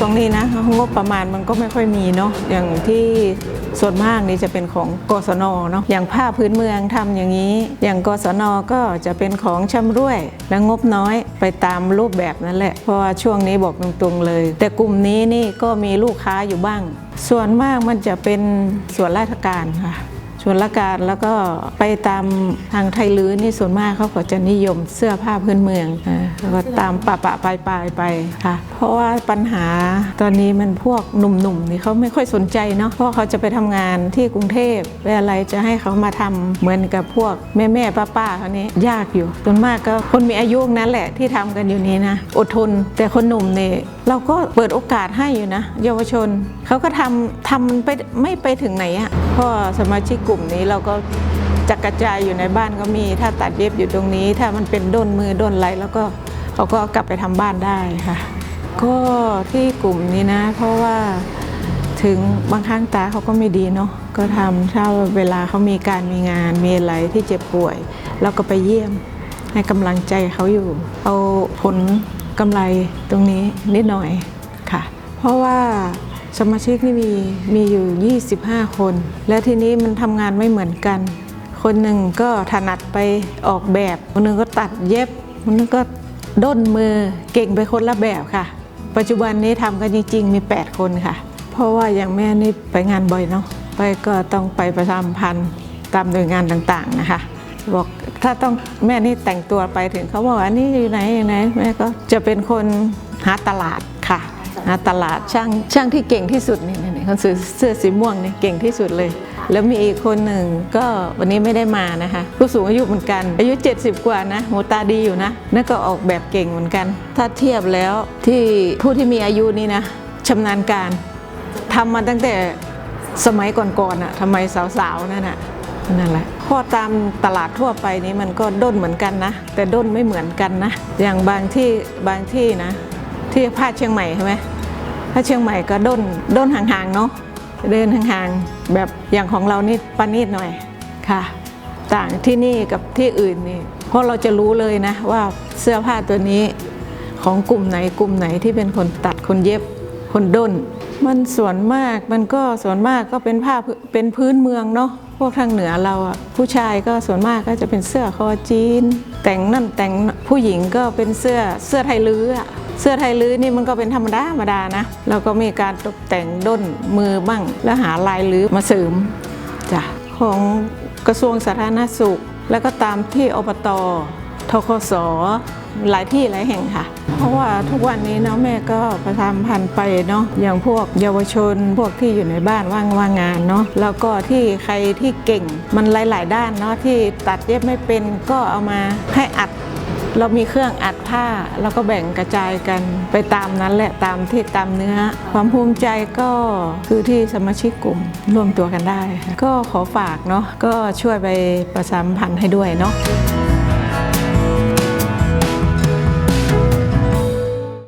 ช่วงนี้นะงบประมาณมันก็ไม่ค่อยมีเนาะอย่างที่ส่วนมากนี่จะเป็นของกศนเนาะอย่างผ้าพื้นเมืองทำอย่างนี้ อย่างกศนก็จะเป็นของชำร่วย และงบน้อยไปตามรูปแบบนั่นแหละ เพราะว่าช่วงนี้บอกตรงๆเลย แต่กลุ่มนี้นี่ก็มีลูกค้าอยู่บ้าง ส่วนมากมันจะเป็นส่วนราชการค่ะ ส่วนราชการแล้วก็ไปตามทางไทยลื้อนี่ส่วนมากเขาก็จะนิยมเสื้อผ้าพื้นเมืองอ่าแล้วก็ตามปะปะปลายปลายไปค่ะ เพราะว่าปัญหาตอนนี้มันพวกหนุ่มๆนี่เขาไม่ค่อยสนใจเนาะเพราะเขาจะไปทำงานที่กรุงเทพเวลาอะไรจะให้เขามาทำเหมือนกับพวกแม่แม่ป้าป้าๆเขานี้ยากอยู่ส่วนมากก็คนมีอายุนั้นแหละที่ทำกันอยู่นี้นะ อดทนแต่คนหนุ่มเนี่ยเราก็เปิดโอกาสให้อยู่นะ เยาวชนเขาก็ทำทำมันไปไม่ไปถึงไหนอะเพราะสมาชิกกลุ่มนี้เราก็จักกระจายอยู่ในบ้านก็มี ถ้าตัดเย็บอยู่ตรงนี้ ถ้ามันเป็นด้นมือด้นไรแล้วก็เขาก็กลับไปทำบ้านได้ค่ะ ก็ที่กลุ่มนี้นะ เพราะว่าถึงบางครั้งตาเขาก็ไม่ดีเนาะก็ทำถ้าเวลาเขามีการมีงานมีอะไรที่เจ็บป่วย เราก็ไปเยี่ยมให้กำลังใจเขาอยู่ เอาผล กำไรตรงนี้นิดหน่อยค่ะ เพราะว่าสมาชิกนี่มีมีอยู่ 25 คน และทีนี้มันทำงานไม่เหมือนกัน คนหนึ่งก็ถนัดไปออกแบบ คนหนึ่งก็ตัดเย็บ คนหนึงก็ด้นมือเก่งไปคนละแบบค่ะ ปัจจุบันนี้ทำกันจริงๆมี 8 คนค่ะ เพราะว่าอย่างแม่นี่ไปงานบ่อยเนาะไปก็ต้องไปประชาสัมพันธ์ตามหน่วยงานต่างๆนะคะ บอกถ้าต้องแม่นี่แต่งตัวไปถึงเขาบอกว่านี่อยู่ไหนอยู่ไหนแม่ก็จะเป็นคนหาตลาดค่ะหาตลาดช่างช่างที่เก่งที่สุดนี่นี่คนซื้อเสื้อสีม่วงนี่เก่งที่สุดเลย แล้วมีอีกคนหนึ่งก็วันนี้ไม่ได้มานะคะ ผู้สูงอายุเหมือนกัน อายุ 70 กว่านะหูตาดีอยู่นะนั่นก็ออกแบบเก่งเหมือนกัน ถ้าเทียบแล้วที่ผู้ที่มีอายุนี่นะชำนาญการทำมาตั้งแต่สมัยก่อนๆอะทำไมสาวๆนั่นอะนั่นแหละ เพอตามตลาดทั่วไปนี้มันก็ด้นเหมือนกันนะ แต่ด้นไม่เหมือนกันนะ อย่างบางที่บางที่นะ ที่ผ้าเชียงใหม่ใช่ไหมผ้าเชียงใหม่ก็ด้นด้นห่างๆเนาะเดินห่างๆแบบอย่างของเรานี่ปานีดหน่อยค่ะ ต่างที่นี่กับที่อื่นนี่เพราะเราจะรู้เลยนะว่าเสื้อผ้าตัวนี้ของกลุ่มไหนกลุ่มไหนที่เป็นคนตัดคนเย็บคนด้น มันส่วนมากมันก็ส่วนมากก็เป็นผ้าเป็นพื้นเมืองเนาะพวกทางเหนือเราอะผู้ชายก็ส่วนมากก็จะเป็นเสื้อคอจีน แต่งนั่นแต่งผู้หญิงก็เป็นเสื้อเสื้อไทยลื้อเสื้อไทยลื้อนี่มันก็เป็นธรรมดาธรรมดานะแล้วก็มีการตกแต่งด้นมือบ้าง แล้วหาลายลื้อมาเสริมจ้ะของกระทรวงสาธารณสุข แล้วก็ตามที่อบต ทกสหลายที่หลายแห่งค่ะ เพราะว่าทุกวันนี้เนาะแม่ก็ประชามพันธ์ไปเนาะอย่างพวกเยาวชนพวกที่อยู่ในบ้านว่างว่างงานเนาะแล้วก็ที่ใครที่เก่งมันหลาย ๆ ด้านเนาะที่ตัดเย็บไม่เป็นก็เอามาให้อัด เรามีเครื่องอัดผ้าแล้วก็แบ่งกระจายกันไปตามนั้นแหละตามที่ตามเนื้อ ความภูมิใจก็คือที่สมาชิกกลุ่มร่วมตัวกันได้ ก็ขอฝากเนาะก็ช่วยไปประชามพันธ์ให้ด้วยเนาะ